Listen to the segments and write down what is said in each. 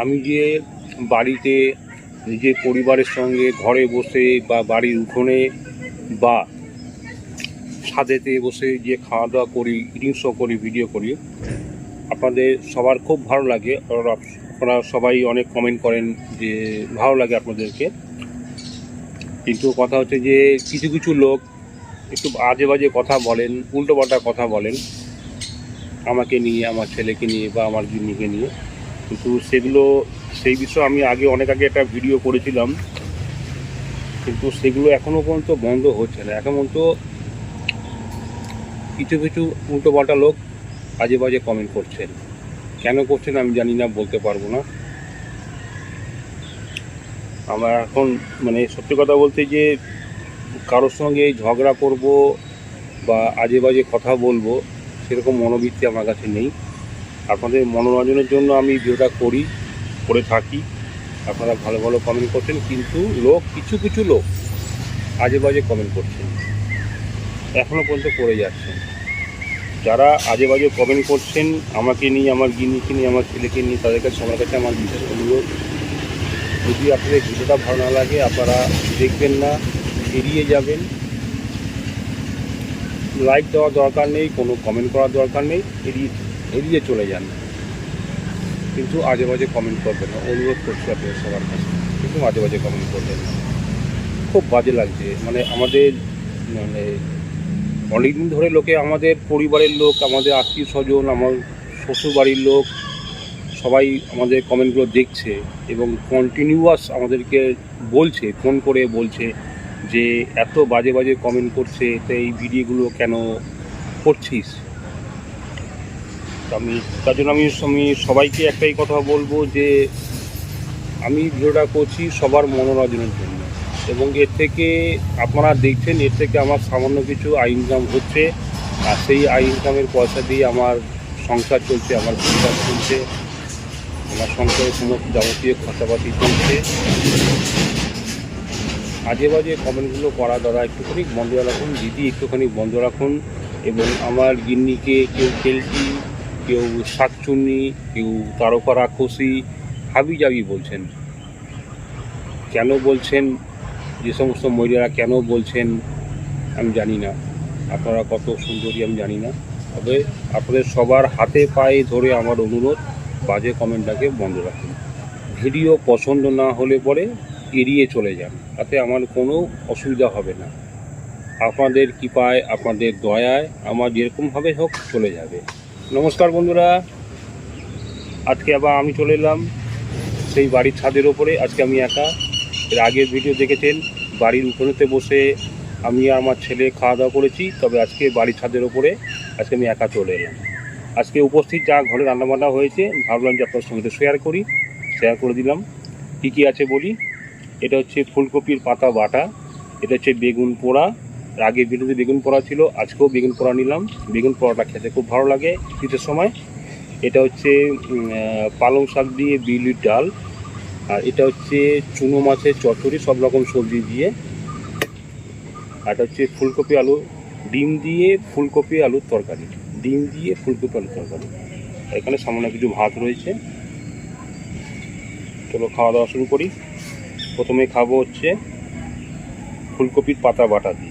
আমি যে বাড়িতে নিজের পরিবারের সঙ্গে ঘরে বসে বা বাড়ির উঠোনে বা ছাদেতে বসে যে খাওয়া দাওয়া করি ইটিং করি ভিডিও করি, আপনাদের সবার খুব ভালো লাগে। আপনারা সবাই অনেক কমেন্ট করেন যে ভালো লাগে আপনাদেরকে। কিন্তু কথা হচ্ছে যে কিছু কিছু লোক একটু আজে বাজে কথা বলেন উল্টো পাল্টা কথা বলেন, আমাকে নিয়ে, আমার ছেলেকে নিয়ে বা আমার জিনিকে নিয়ে। কিন্তু সেগুলো, সেই বিষয়ে আমি আগে, অনেক আগে একটা ভিডিও করেছিলাম। কিন্তু সেগুলো এখনও পর্যন্ত বন্ধ হচ্ছে না। এখন পর্যন্ত কিছু কিছু উল্টো পাল্টা লোক আজে বাজে কমেন্ট করছেন। কেন করছেন আমি জানি না, বলতে পারব না। আমার এখন মানে সত্যি কথা বলতে যে কারোর সঙ্গে ঝগড়া করব বা আজে বাজে কথা বলব, সেরকম মনোবৃত্তি আমার কাছে নেই। আপনাদের মনোরঞ্জনের জন্য আমি ভিডিওটা করি, করে থাকি। আপনারা ভালো ভালো কমেন্ট করছেন, কিন্তু লোক, কিছু কিছু লোক আজে বাজে কমেন্ট করছেন। এখনও পর্যন্ত করে যাচ্ছেন। যারা আজে বাজে কমেন্ট করছেন, আমাকে নিয়ে, আমার গিনিকে নিয়ে, আমার ছেলেকে নিয়ে, তাদের কাছে সবার কাছে আমার বিশেষ অনুরোধ। যদি আপনাদের ভিডিওটা ভালো না লাগে, আপনারা দেখবেন না, এড়িয়ে যাবেন। লাইক দেওয়ার দরকার নেই, কোনো কমেন্ট করার দরকার নেই, এড়িয়ে এড়িয়ে চলে যান। কিন্তু আজে বাজে কমেন্ট করবেন না, অনুরোধ করছি আপনাদের সবার কাছে। কিন্তু আজে বাজে কমেন্ট করবেন না। খুব বাজে লাগছে। মানে আমাদের মানে অনেকদিন ধরে লোকে, আমাদের পরিবারের লোক, আমাদের আত্মীয় স্বজন, আমার শ্বশুরবাড়ির লোক, সবাই আমাদের কমেন্টগুলো দেখছে এবং কন্টিনিউয়াস আমাদেরকে বলছে ফোন করে বলছে যে, এত বাজে বাজে কমেন্ট করছে, তো এই ভিডিওগুলো কেন করছিস? আমি, তার জন্য আমি আমি সবাইকে একটাই কথা বলব যে, আমি ভিডিওটা করছি সবার মনোরঞ্জনের জন্য। এবং এর থেকে আপনারা দেখছেন, এর থেকে আমার সামান্য কিছু আয় ইনকাম হচ্ছে। আর সেই আয় ইনকামের পয়সা দিয়ে আমার সংসার চলছে, আমার পরিবার চলছে, আমার সংসারের সমস্ত যাবতীয় খরচাপাতি চলছে। আজে বাজে কমেন্টগুলো করা দ্বারা একটুখানি বন্ধ রাখুন, দিদি একটুখানি বন্ধ রাখুন। এবং আমার গিন্নিকে, কেউ কেলটি কেউ শাকচুন্নি, কেউ তারকা রাক্ষসী, হাবি জাবি বলছেন। কেন বলছেন? যে সমস্ত মহিলারা কেন বলছেন? আমি জানি না। আপনারা কত সুন্দরী আমি জানি না। তবে আপনাদের সবার হাতে পায়ে ধরে আমার অনুরোধ, বাজে কমেন্টটাকে বন্ধ রাখুন। ভিডিও পছন্দ না হলে পরে এড়িয়ে চলে যান। তাতে আমার কোনো অসুবিধা হবে না। আপনাদের কৃপায়, আপনাদের দয়ায় আমার যেরকমভাবে হোক চলে যাবে। নমস্কার বন্ধুরা। আজকে আবার আমি চলে এলাম সেই বাড়ির ছাদের ওপরে। আজকে আমি একা। এর আগের ভিডিও দেখেছেন, বাড়ির উঠোনেতে বসে আমি আমার ছেলে খাওয়া দাওয়া করেছি, তবে আজকে বাড়ির ছাদের ওপরে আজকে আমি একা চলে এলাম। আজকে উপস্থিত যা ঘরে রান্নাবান্না হয়েছে, ভাবলাম যে আপনার সঙ্গে শেয়ার করি শেয়ার করে দিলাম। কী কী আছে বলি? এটা হচ্ছে ফুলকপির পাতা বাটা, এটা হচ্ছে বেগুন পোড়া আগের ভিডিওতে বেগুন পোড়া ছিল, আজকেও বেগুন পোড়া নিলাম। বেগুন পোড়াটা খেতে খুব ভালো লাগে শীতের সময়। এটা হচ্ছে পালং শাক দিয়ে বিউলির ডাল। আর এটা হচ্ছে চুনো মাছের চচ্চড়ি, সব রকম সবজি দিয়ে। আর এটা হচ্ছে ফুলকপি আলু, ডিম দিয়ে ফুলকপি আলুর তরকারি। ডিম দিয়ে ফুলকপি আলুর তরকারি। এখানে সামান্য কিছু ভাত রয়েছে। চলো খাওয়া দাওয়া শুরু করি। প্রথমে খাব হচ্ছে ফুলকপির পাতা বাটা দিয়ে।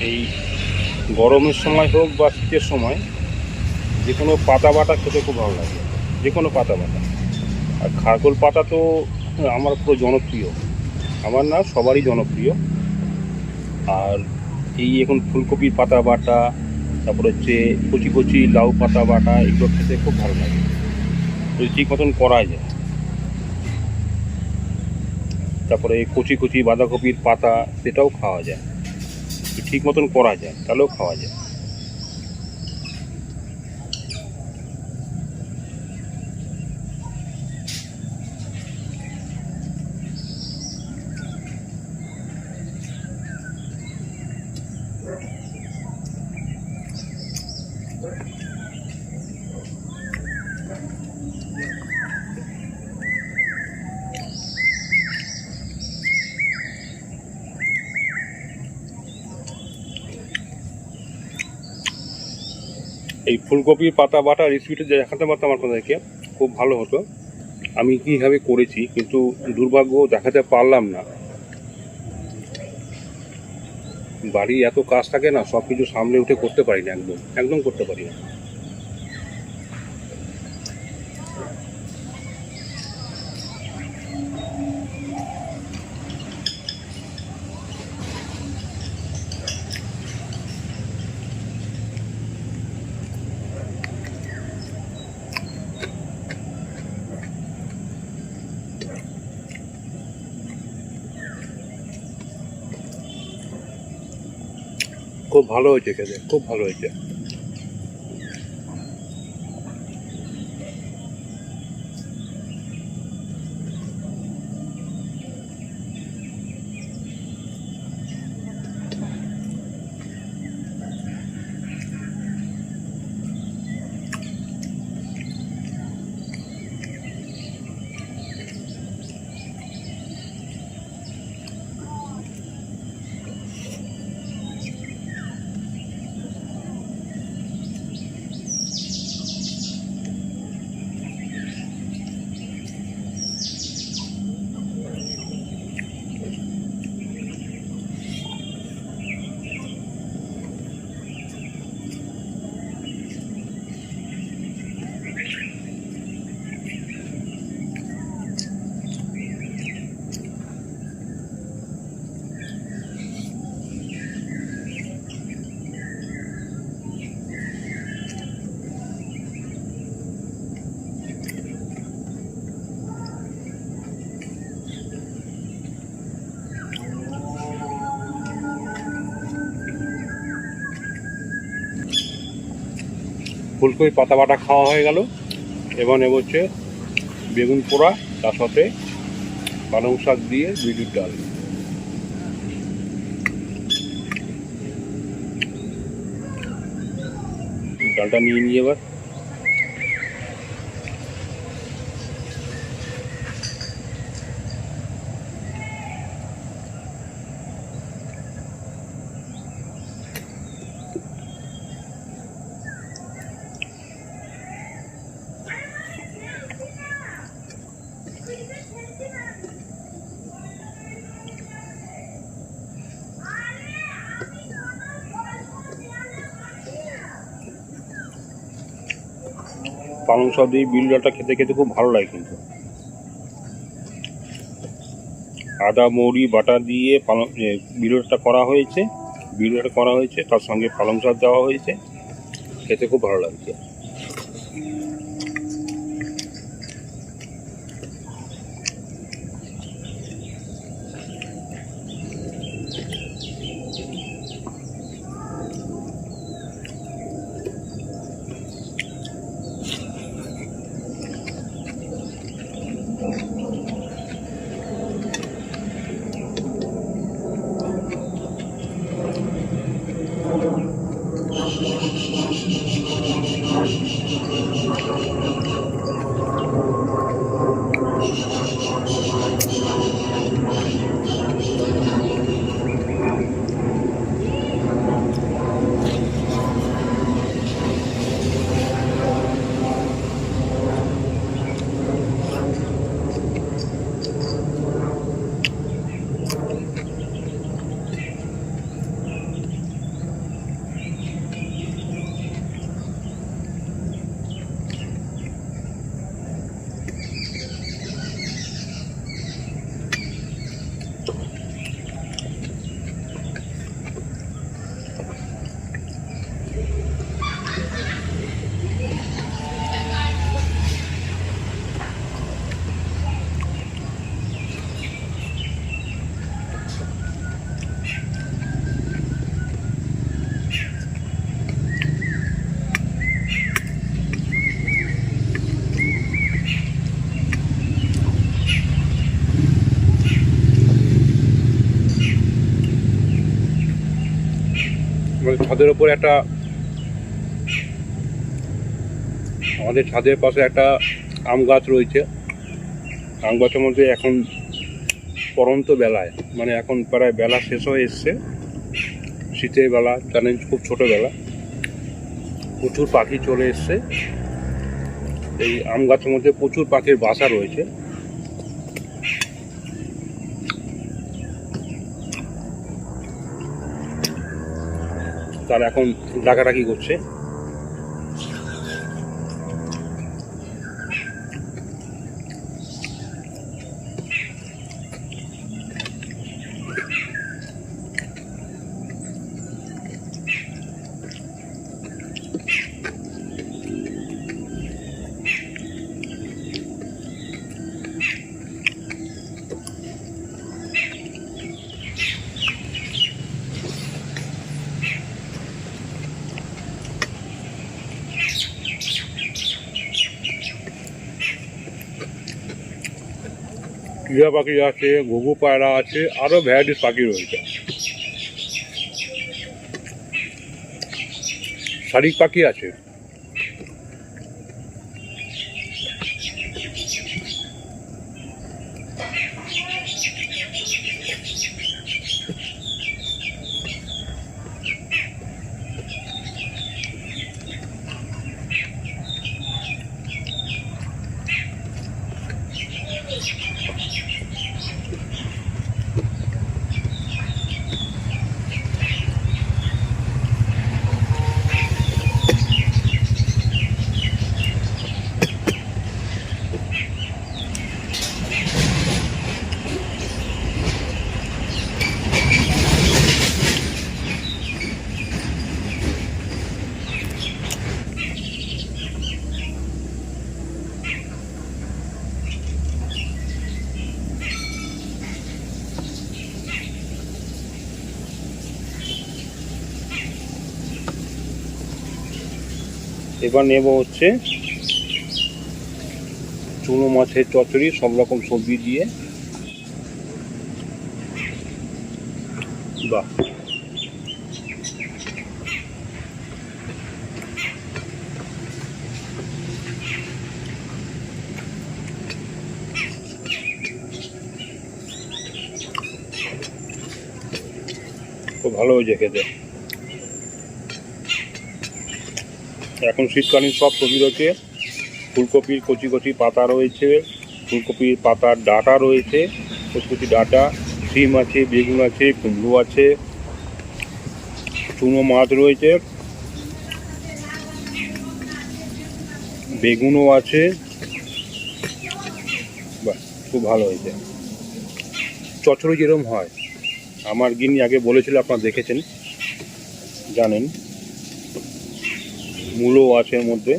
এই গরমের সময় হোক বা শীতের সময় যে কোনো পাতা বাটা খেতে খুব ভালো লাগে যে কোনো পাতা বাটা। আর খারকোল পাতা তো, আমার পুরো জনপ্রিয়। আমার না সবারই জনপ্রিয়। আর এই এখন ফুলকপির পাতা বাটা, তারপর হচ্ছে কচি কচি লাউ পাতা বাটা, এগুলো খেতে খুব ভালো লাগে। যদি ঠিক মতন করা যায়। তারপরে কচি কচি বাঁধাকপির পাতা, সেটাও খাওয়া যায়। ঠিক মতন করা যায় তাহলেও খাওয়া যায়। ফুলকপির পাতা বাটা রেসিপিটা দেখাতে পারতাম আপনাদেরকে, খুব ভালো হতো। আমি কীভাবে করেছি, কিন্তু দুর্ভাগ্য দেখাতে পারলাম না। বাড়ি এত কাজ থাকে না সব কিছু সামলে উঠে করতে পারি না একদম একদম করতে পারি না। ভালো হয়েছে খেতে খুব ভালো হয়েছে। ফুলকপি পাতা বাটা খাওয়া হয়ে গেল। এবং এবছর বেগুন পোড়া, তার সাথে পালং শাক দিয়ে বিউলির ডাল। ডালটা নিয়ে নিয়ে এবার। পালং শাক দিয়ে বিল ডালটা খেতে খেতে খুব ভালো লাগে কিন্তু। আদা, মৌরি, বাটা দিয়ে পালং বিল বিউলিটা করা হয়েছে। বিউলিটা করা হয়েছে, তার সঙ্গে পালং শাক দেওয়া হয়েছে। খেতে খুব ভালো লাগছে। ছাদের ওপর একটা আমাদের ছাদের পাশে একটা আম গাছ রয়েছে। আম গাছের মধ্যে এখন পরন্ত বেলায় মানে এখন প্রায় বেলা শেষ হয়ে এসছে। শীতের বেলা, জানেন খুব ছোট বেলা প্রচুর পাখি চলে এসছে। এই আম গাছের মধ্যে প্রচুর পাখির বাসা রয়েছে। তারা এখন ডাকাডাকি করছে। টিয়া পাখি আছে ঘুঘু পায়রা আছে আরও ভ্যারাইটিস পাখি রয়েছে। শালিক পাখি আছে। এবার নেব হচ্ছে চুনো মাছের চচড়ি সব রকম সবজি দিয়ে। বাহ। খুব ভালো হয়েছে খেতে। এখন শীতকালীন সব সবজি রয়েছে ফুলকপির কচি কচি পাতা রয়েছে, ফুলকপির পাতার ডাটা রয়েছে কচি কচি ডাটা, শিম আছে, বেগুন আছে, কুমড়ো আছে, চুনো মাছ রয়েছে, বেগুনও আছে খুব ভালো হয়েছে। চচড়ি যেরকম হয়, আমার গিনি আগে বলেছিল, আপনারা দেখেছেন, জানেন। মূলো আছে এর মধ্যে।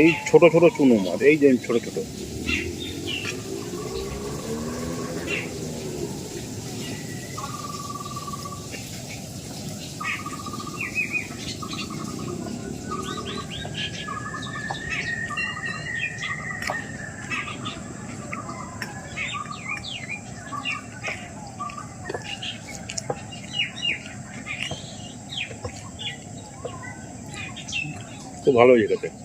এই ছোট ছোট চুনো মাছ এই যে ছোট ছোট। খুব ভালো হয়েছে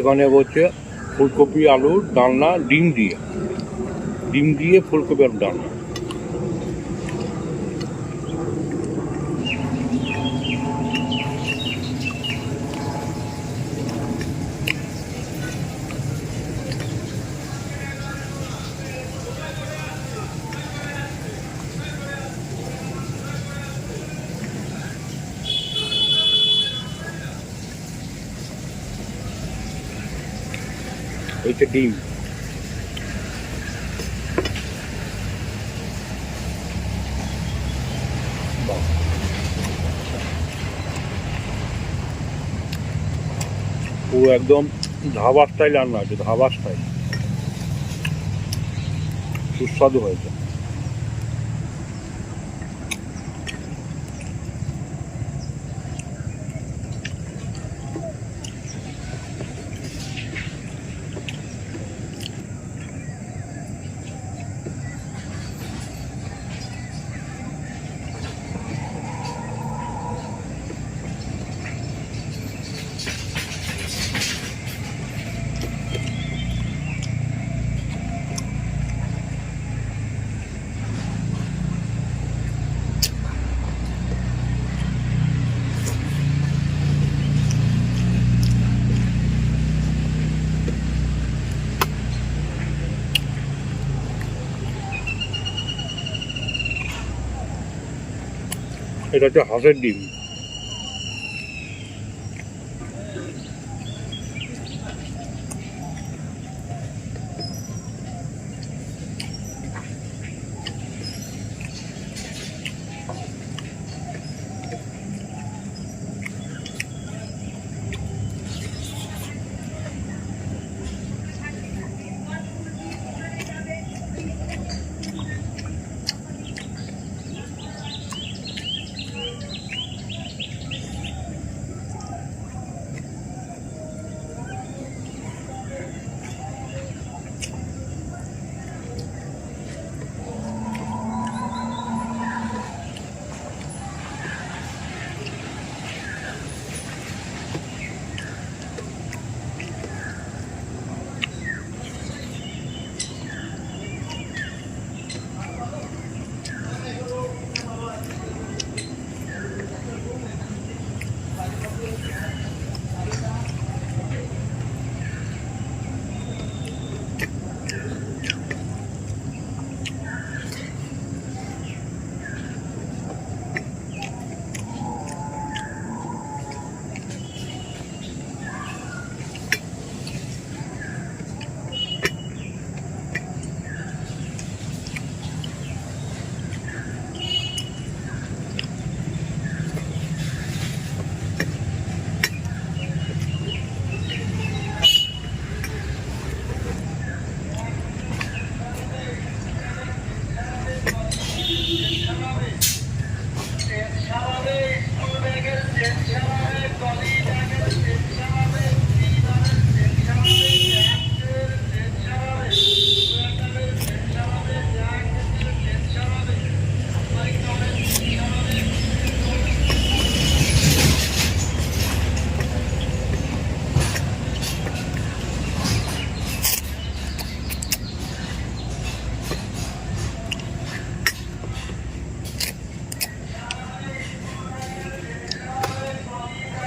এখানে হচ্ছে ফুলকপি আলুর ডালনা ডিম দিয়ে। ডিম দিয়ে ফুলকপি আলুর ডালনা। এইটা ডিম। পুরো একদম ধাবা স্টাইল রান্না আছে ধাবা স্টাইল সুস্বাদু হয়েছে। এটা হচ্ছে হাঁসের ডিম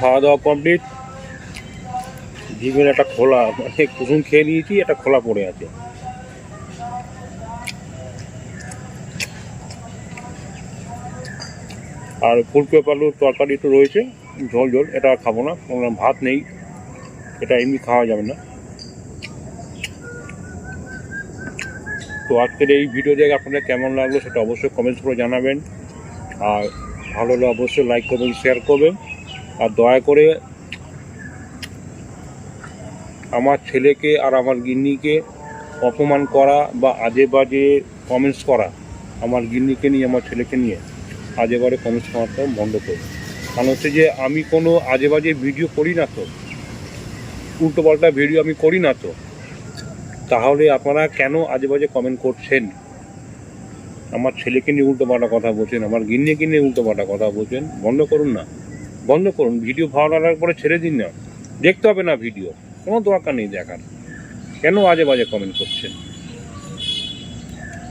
খাওয়া দাওয়া কমপ্লিট ডিমের একটা খোলা মানে কুসুম খেয়ে নিয়েছি, একটা খোলা পড়ে আছে। আর ফুলকপি আলুর তরকারি তো রয়েছে, ঝোল ঝোল, এটা খাব না কোনো ভাত নেই, এটা এমনি খাওয়া যাবে না। তো আজকের এই ভিডিও দেখে আপনাদের কেমন লাগল সেটা অবশ্যই কমেন্টস করে জানাবেন। আর ভালো হলে অবশ্যই লাইক করবেন শেয়ার করবেন। আর দয়া করে আমার ছেলেকে আর আমার গিন্নিকে অপমান করা বা আজে বাজে কমেন্টস করা আমার গিন্নিকে নিয়ে, আমার ছেলেকে নিয়ে আজে বাজে কমেন্টস করাটা বন্ধ করুন। কারণ হচ্ছে যে আমি কোনো আজে বাজে ভিডিও করি না তো। উল্টো পাল্টা ভিডিও আমি করি না তো। তাহলে আপনারা কেন আজে বাজে কমেন্ট করছেন? আমার ছেলেকে নিয়ে উল্টো পাল্টা কথা বলছেন, আমার গিন্নিকে নিয়ে উল্টো পাল্টা কথা বলছেন, বন্ধ করুন না। বন্ধ করুন, ভিডিও ভালো লাগার পরে ছেড়ে দিন না। দেখতে হবে না ভিডিও, কোনো দরকার নেই দেখার। কেন আজে বাজে কমেন্ট করছেন?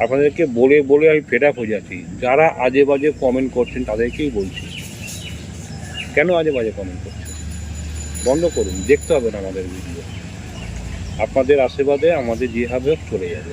আপনাদেরকে বলে বলে আমি ফেড আপ হয়ে যাচ্ছি। যারা আজে বাজে কমেন্ট করছেন, তাদেরকেই বলছি। কেন আজে বাজে কমেন্ট করছেন? বন্ধ করুন, দেখতে হবে না আমাদের ভিডিও আপনাদের আশীর্বাদে আমাদের যেভাবে চলে যাবে।